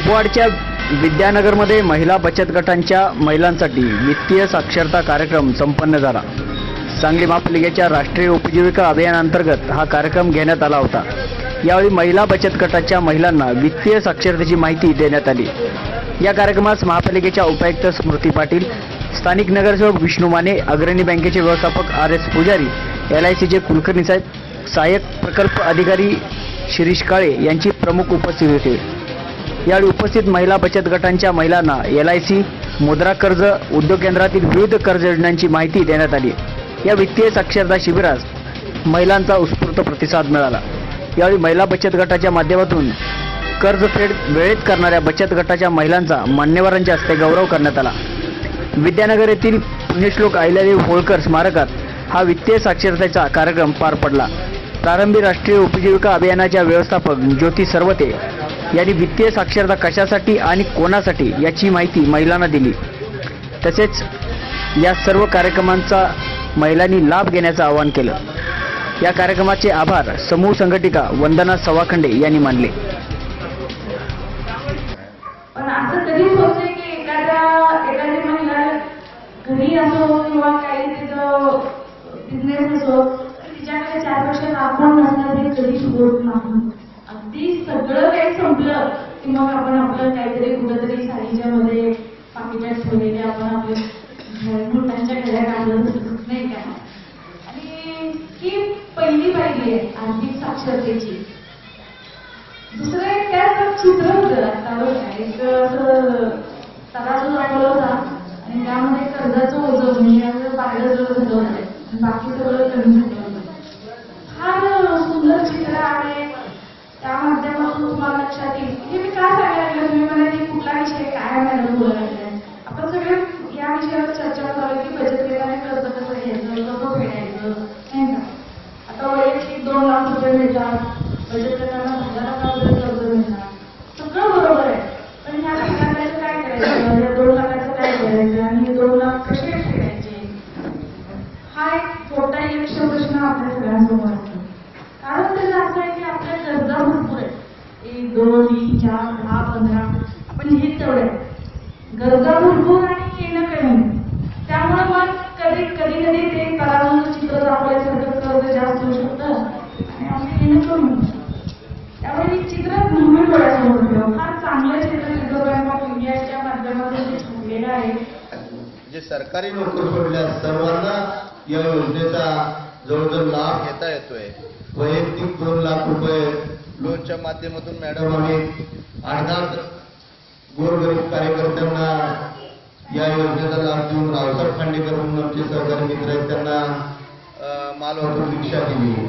कुपवाडच्या विद्यानगरमध्ये महिला बचत गटांच्या महिलांसाठी वित्तीय साक्षरता कार्यक्रम संपन्न झाला. सांगली महापालिकेच्या राष्ट्रीय उपजीविका अभियानांतर्गत हा कार्यक्रम घेण्यात आला होता. यावेळी महिला बचत गटाच्या महिलांना वित्तीय साक्षरतेची माहिती देण्यात आली. या कार्यक्रमास महापालिकेच्या उपायुक्त स्मृती पाटील स्थानिक नगरसेवक विष्णू माने अग्रणी बँकेचे व्यवस्थापक R S Pujari L I सीचे कुलकर्णी साहेब सहाय्यक प्रकल्प अधिकारी शिरीष काळे यांची प्रमुख उपस्थिती होती. यावेळी उपस्थित महिला बचत गटांच्या महिलांना एल आय सी मुद्रा कर्ज उद्योग केंद्रातील विविध कर्ज योजनांची माहिती देण्यात आली. या वित्तीय साक्षरता शिबिरास महिलांचा उत्स्फूर्त प्रतिसाद मिळाला. यावेळी महिला बचत गटाच्या माध्यमातून कर्जफेड वेळेत करणाऱ्या बचत गटाच्या महिलांचा मान्यवरांच्या हस्ते गौरव करण्यात आला. विद्यानगर येथील पुण्यश्लोक अहिल्यादेवी होळकर स्मारकात हा वित्तीय साक्षरतेचा कार्यक्रम पार पडला. प्रारंभी राष्ट्रीय उपजीविका अभियानाच्या व्यवस्थापक ज्योती सर्वते यांनी वित्तीय साक्षरता कशासाठी आणि कोणासाठी याची माहिती महिलांना दिली. तसेच या सर्व कार्यक्रमांचा महिलांनी लाभ घेण्याचं आवाहन केलं. या कार्यक्रमाचे आभार समूह संघटिका वंदना सवाखंडे यांनी मानले. तिच्याकडे चार पैसे राखून नसणार कधीच होत नाही. अगदी सगळं आपलं संपलं की मग आपण आपलं काहीतरी कुठंतरी साडीच्या पाकिटात ठेवलेले आपण आपले मुलांच्या घड्या काढलं नाही का? आणि ही पहिली पाहिजे आर्थिक साक्षरतेची. दुसरं एक त्यात चित्र होतं आता एक असं तराजू दाखवला होता आणि त्यामध्ये कर्जाचं ओझं म्हणजे पाहिलं जर झालं बाकी सगळं कमी झालं होतं फार सुंदर चित्र आहे त्या माध्यमातून तुम्हाला लक्षात येईल. हे मी का सांगायला लागलं तुम्ही मला की कुठला विषय काय मॅडम बोलायला लागलाय आपण सगळे या विषयावर चर्चा चालू की बचत गटाने कर्ज कसं घ्यायचं कसं फेडायचं नाही का? आता वैयक्तिक दोन लाख रुपये मिळतात. बचत गटाला हजार रुपये कर्ज मिळतात. सगळं बरोबर आहे. पण ह्या लाखाचं काय करायचं? या दोन लाखाचं काय करायचं? आणि हे दोन लाख कसे फेडायचे? हा एक छोटा यक्ष प्रश्न आपल्या सगळ्यांसमोर असतो. कारण त्याला असं आहे की आपल्या गरजा एक दोन तीन चार दहा पंधरा. आपण लिहित तेवढे गरजा भरपूर आणि येणं कमी त्यामुळे मग कधी कधी कधी ते कलावंत चित्र दाखवल्यासारखं कर्ज जास्त होऊ शकतं. आणि आपलं येणं कमी त्यामुळे हे चित्र नेहमी डोळ्यासमोर ठेवा. फार चांगलं चित्र रिझर्व्ह बँक ऑफ इंडियाच्या माध्यमातून जे आहे. जे सरकारी नोकरी सोडल्या सर्वांना या योजनेचा जवळजवळ लाभ घेता येतोय. वैयक्तिक दोन लाख रुपये लोनच्या माध्यमातून मॅडम आम्ही अर्धात गोरगरीब कार्यकर्त्यांना या योजनेचा लाभ देऊन रावसाहेब खांडेकर म्हणून आमचे सहकारी मित्र आहेत त्यांना अं, माल वाहतूक रिक्षा दिली.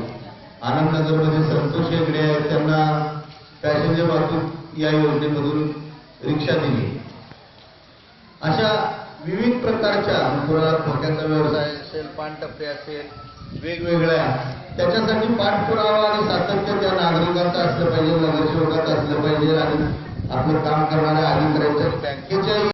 आनंदनगरमध्ये संतोष हेगडे आहेत त्यांना पॅसेंजर वाहतूक या योजनेमधून रिक्षा दिली. अशा विविध प्रकारच्या कोणाला खोक्याचा व्यवसाय असेल पानटप्पे असेल वेगवेगळ्या. त्याच्यासाठी पाठपुरावा आणि सातत्य त्या नागरिकांचं असलं पाहिजे नगरसेवकाचं असलं पाहिजे आणि आपलं काम करणाऱ्या अधिकाऱ्यांच्या बँकेच्याही